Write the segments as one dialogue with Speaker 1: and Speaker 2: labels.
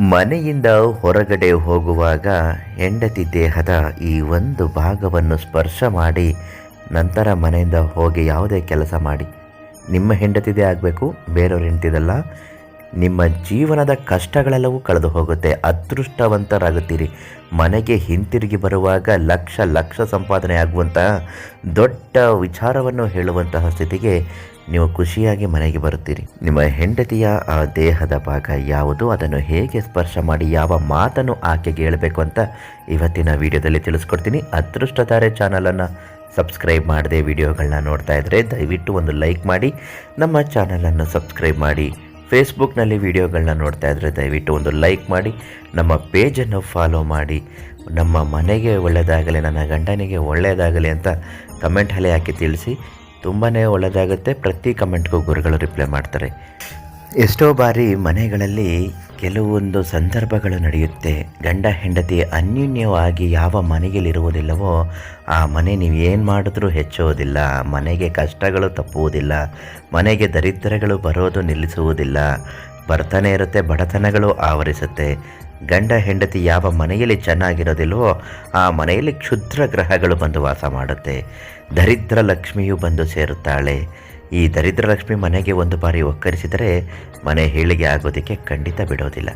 Speaker 1: ಮನೆಯಿಂದ ಹೊರಗಡೆ ಹೋಗುವಾಗ ಹೆಂಡತಿ ದೇಹದ ಈ ಒಂದು ಭಾಗವನ್ನು ಸ್ಪರ್ಶ ಮಾಡಿ ನಂತರ ಮನೆಯಿಂದ ಹೋಗಿ ಯಾವುದೇ ಕೆಲಸ ಮಾಡಿ. ನಿಮ್ಮ ಹೆಂಡತಿದೇ ಆಗಬೇಕು, ಬೇರೆಯವ್ರ ಹೆಂಡತಿದಲ್ಲ. ನಿಮ್ಮ ಜೀವನದ ಕಷ್ಟಗಳೆಲ್ಲವೂ ಕಳೆದು ಹೋಗುತ್ತೆ. ಅದೃಷ್ಟವಂತರಾಗುತ್ತೀರಿ. ಮನೆಗೆ ಹಿಂತಿರುಗಿ ಬರುವಾಗ ಲಕ್ಷ ಲಕ್ಷ ಸಂಪಾದನೆ ಆಗುವಂತಹ ದೊಡ್ಡ ವಿಚಾರವನ್ನು ಹೇಳುವಂತಹ ಸ್ಥಿತಿಗೆ ನೀವು ಖುಷಿಯಾಗಿ ಮನೆಗೆ ಬರುತ್ತೀರಿ. ನಿಮ್ಮ ಹೆಂಡತಿಯ, ಆ, ದೇಹದ ಭಾಗ ಯಾವುದು? ಅದನ್ನು ಹೇಗೆ ಸ್ಪರ್ಶ ಮಾಡಿ ಯಾವ ಮಾತನ್ನು ಆಕೆಗೆ ಹೇಳಬೇಕು ಅಂತ ಇವತ್ತಿನ ವಿಡಿಯೋದಲ್ಲಿ ತಿಳಿಸ್ಕೊಡ್ತೀನಿ. ಅದೃಷ್ಟತಾರೆ ಚಾನಲನ್ನು ಸಬ್ಸ್ಕ್ರೈಬ್ ಮಾಡದೆ ವಿಡಿಯೋಗಳನ್ನ ನೋಡ್ತಾ ಇದ್ದರೆ ದಯವಿಟ್ಟು ಒಂದು ಲೈಕ್ ಮಾಡಿ, ನಮ್ಮ ಚಾನಲನ್ನು ಸಬ್ಸ್ಕ್ರೈಬ್ ಮಾಡಿ, ಫೇಸ್ಬುಕ್ನಲ್ಲಿ ವಿಡಿಯೋಗಳನ್ನ ನೋಡ್ತಾ ಇದ್ದರೆ ದಯವಿಟ್ಟು ಒಂದು ಲೈಕ್ ಮಾಡಿ, ನಮ್ಮ ಪೇಜನ್ನು ಫಾಲೋ ಮಾಡಿ, ನಮ್ಮ ಮನೆಗೆ ಒಳ್ಳೆಯದಾಗಲಿ, ನನ್ನ ಗಂಡನಿಗೆ ಒಳ್ಳೆಯದಾಗಲಿ ಅಂತ ಕಮೆಂಟಲ್ಲಿ ಹಾಕಿ ತಿಳಿಸಿ. ತುಂಬಾ ಒಳ್ಳೆಯದಾಗುತ್ತೆ ಪ್ರತಿ ಕಮೆಂಟ್ಗೂ ಗುರುಗಳು ರಿಪ್ಲೈ ಮಾಡ್ತಾರೆ. ಎಷ್ಟೋ ಬಾರಿ ಮನೆಗಳಲ್ಲಿ ಕೆಲವೊಂದು ಸಂದರ್ಭಗಳು ನಡೆಯುತ್ತೆ. ಗಂಡ ಹೆಂಡತಿ ಅನ್ಯೂನ್ಯವಾಗಿ ಯಾವ ಮನೆಯಲ್ಲಿರುವುದಿಲ್ಲವೋ, ಆ ಮನೆ ನೀವು ಏನು ಮಾಡಿದ್ರೂ ಹೆಚ್ಚುವುದಿಲ್ಲ. ಮನೆಗೆ ಕಷ್ಟಗಳು ತಪ್ಪುವುದಿಲ್ಲ. ಮನೆಗೆ ದರಿದ್ರಗಳು ಬರೋದು ನಿಲ್ಲಿಸುವುದಿಲ್ಲ. ಬರ್ತಾನೆ ಇರುತ್ತೆ, ಬಡತನಗಳು ಆವರಿಸುತ್ತೆ. ಗಂಡ ಹೆಂಡತಿ ಯಾವ ಮನೆಯಲ್ಲಿ ಚೆನ್ನಾಗಿರೋದಿಲ್ವೋ ಆ ಮನೆಯಲ್ಲಿ ಕ್ಷುದ್ರ ಗ್ರಹಗಳು ಬಂದು ವಾಸ ಮಾಡುತ್ತೆ. ದರಿದ್ರ ಲಕ್ಷ್ಮಿಯು ಬಂದು ಸೇರುತ್ತಾಳೆ. ಈ ದರಿದ್ರ ಲಕ್ಷ್ಮಿ ಮನೆಗೆ ಒಂದು ಬಾರಿ ಒಕ್ಕರಿಸಿದರೆ ಮನೆ ಹೇಳಿಗೆ ಆಗೋದಕ್ಕೆ ಖಂಡಿತ ಬಿಡೋದಿಲ್ಲ.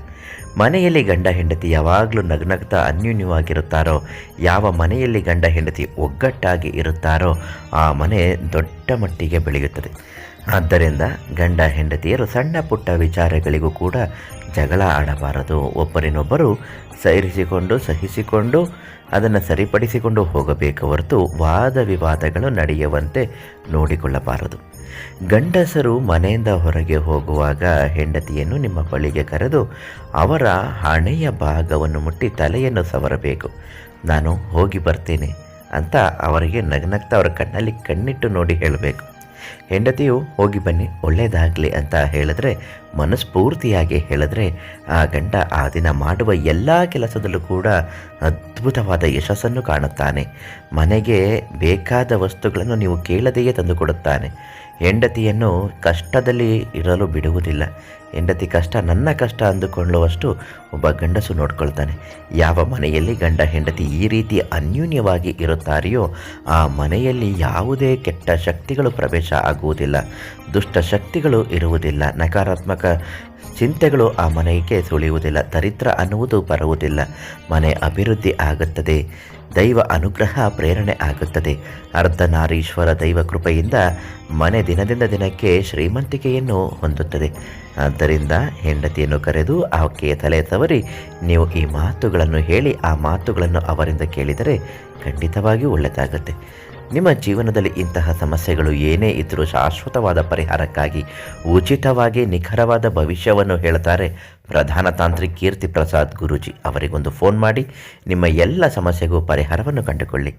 Speaker 1: ಮನೆಯಲ್ಲಿ ಗಂಡ ಹೆಂಡತಿ ಯಾವಾಗಲೂ ನಗ್ನಗ್ತಾ ಅನ್ಯೂನ್ಯವಾಗಿರುತ್ತಾರೋ, ಯಾವ ಮನೆಯಲ್ಲಿ ಗಂಡ ಹೆಂಡತಿ ಒಗ್ಗಟ್ಟಾಗಿ ಇರುತ್ತಾರೋ, ಆ ಮನೆ ದೊಡ್ಡ ಮಟ್ಟಿಗೆ ಬೆಳೆಯುತ್ತದೆ. ಆದ್ದರಿಂದ ಗಂಡ ಹೆಂಡತಿಯರು ಸಣ್ಣ ಪುಟ್ಟ ವಿಚಾರಗಳಿಗೂ ಕೂಡ ಜಗಳ ಆಡಬಾರದು. ಒಬ್ಬರಿನೊಬ್ಬರು ಸೈರಿಸಿಕೊಂಡು ಸಹಿಸಿಕೊಂಡು, ಅದನ್ನು ಸರಿಪಡಿಸಿಕೊಂಡು ಹೋಗಬೇಕು ಹೊರತು ವಾದ ವಿವಾದಗಳು ನಡೆಯುವಂತೆ ನೋಡಿಕೊಳ್ಳಬಾರದು. ಗಂಡಸರು ಮನೆಯಿಂದ ಹೊರಗೆ ಹೋಗುವಾಗ ಹೆಂಡತಿಯನ್ನು ನಿಮ್ಮ ಬಳಿಗೆ ಕರೆದು ಅವರ ಹಣೆಯ ಭಾಗವನ್ನು ಮುಟ್ಟಿ ತಲೆಯನ್ನು ಸವರಬೇಕು. ನಾನು ಹೋಗಿ ಬರ್ತೇನೆ ಅಂತ ಅವರಿಗೆ ನಗ್ನಗ್ತಾ ಅವರ ಕಣ್ಣಲ್ಲಿ ಕಣ್ಣಿಟ್ಟು ನೋಡಿ ಹೇಳಬೇಕು. ಹೆಂಡತಿಯು ಹೋಗಿ ಬನ್ನಿ ಒಳ್ಳೆಯದಾಗಲಿ ಅಂತ ಹೇಳಿದ್ರೆ ಮನಸ್ಫೂರ್ತಿಯಾಗಿ ಹೇಳಿದ್ರೆ, ಆ ಗಂಡ ಆ ದಿನ ಮಾಡುವ ಎಲ್ಲ ಕೆಲಸದಲ್ಲೂ ಕೂಡ ಅದ್ಭುತವಾದ ಯಶಸ್ಸನ್ನು ಕಾಣುತ್ತಾನೆ. ಮನೆಗೆ ಬೇಕಾದ ವಸ್ತುಗಳನ್ನು ನೀವು ಕೇಳದೆಯೇ ತಂದುಕೊಡುತ್ತಾನೆ. ಹೆಂಡತಿಯನ್ನು ಕಷ್ಟದಲ್ಲಿ ಇರಲು ಬಿಡುವುದಿಲ್ಲ. ಹೆಂಡತಿ ಕಷ್ಟ ನನ್ನ ಕಷ್ಟ ಅಂದುಕೊಳ್ಳುವಷ್ಟು ಒಬ್ಬ ಗಂಡಸು ನೋಡ್ಕೊಳ್ತಾನೆ. ಯಾವ ಮನೆಯಲ್ಲಿ ಗಂಡ ಹೆಂಡತಿ ಈ ರೀತಿ ಅನ್ಯೂನ್ಯವಾಗಿ ಇರುತ್ತಾರೆಯೋ, ಆ ಮನೆಯಲ್ಲಿ ಯಾವುದೇ ಕೆಟ್ಟ ಶಕ್ತಿಗಳು ಪ್ರವೇಶ ಆಗುವುದಿಲ್ಲ. ದುಷ್ಟ ಶಕ್ತಿಗಳು ಇರುವುದಿಲ್ಲ. ನಕಾರಾತ್ಮಕ ಚಿಂತೆಗಳು ಆ ಮನೆಗೆ ಸುಳಿಯುವುದಿಲ್ಲ, ದರಿದ್ರ ಅನ್ನುವುದು ಬರುವುದಿಲ್ಲ. ಮನೆ ಅಭಿವೃದ್ಧಿ ಆಗುತ್ತದೆ, ದೈವ ಅನುಗ್ರಹ ಪ್ರೇರಣೆ ಆಗುತ್ತದೆ. ಅರ್ಧನಾರೀಶ್ವರ ದೈವ ಕೃಪೆಯಿಂದ ಮನೆ ದಿನದಿಂದ ದಿನಕ್ಕೆ ಶ್ರೀಮಂತಿಕೆಯನ್ನು ಹೊಂದುತ್ತದೆ. ಆದ್ದರಿಂದ ಹೆಂಡತಿಯನ್ನು ಕರೆದು ಆಕೆಯ ತಲೆ ತವರಿ, ನೀವು ಈ ಮಾತುಗಳನ್ನು ಹೇಳಿ, ಆ ಮಾತುಗಳನ್ನು ಅವರಿಂದ ಕೇಳಿದರೆ ಖಂಡಿತವಾಗಿಯೂ ಒಳ್ಳೆಯದಾಗುತ್ತೆ. ನಿಮ್ಮ ಜೀವನದಲ್ಲಿ ಇಂತಹ ಸಮಸ್ಯೆಗಳು ಏನೇ ಇದ್ದರೂ ಶಾಶ್ವತವಾದ ಪರಿಹಾರಕ್ಕಾಗಿ ಉಚಿತವಾಗಿ ನಿಖರವಾದ ಭವಿಷ್ಯವನ್ನು ಹೇಳ್ತಾರೆ ಪ್ರಧಾನ ತಾಂತ್ರಿಕ್ ಕೀರ್ತಿ ಪ್ರಸಾದ್ ಗುರೂಜಿ. ಅವರಿಗೊಂದು ಫೋನ್ ಮಾಡಿ ನಿಮ್ಮ ಎಲ್ಲ ಸಮಸ್ಯೆಗೂ ಪರಿಹಾರವನ್ನು ಕಂಡುಕೊಳ್ಳಿ.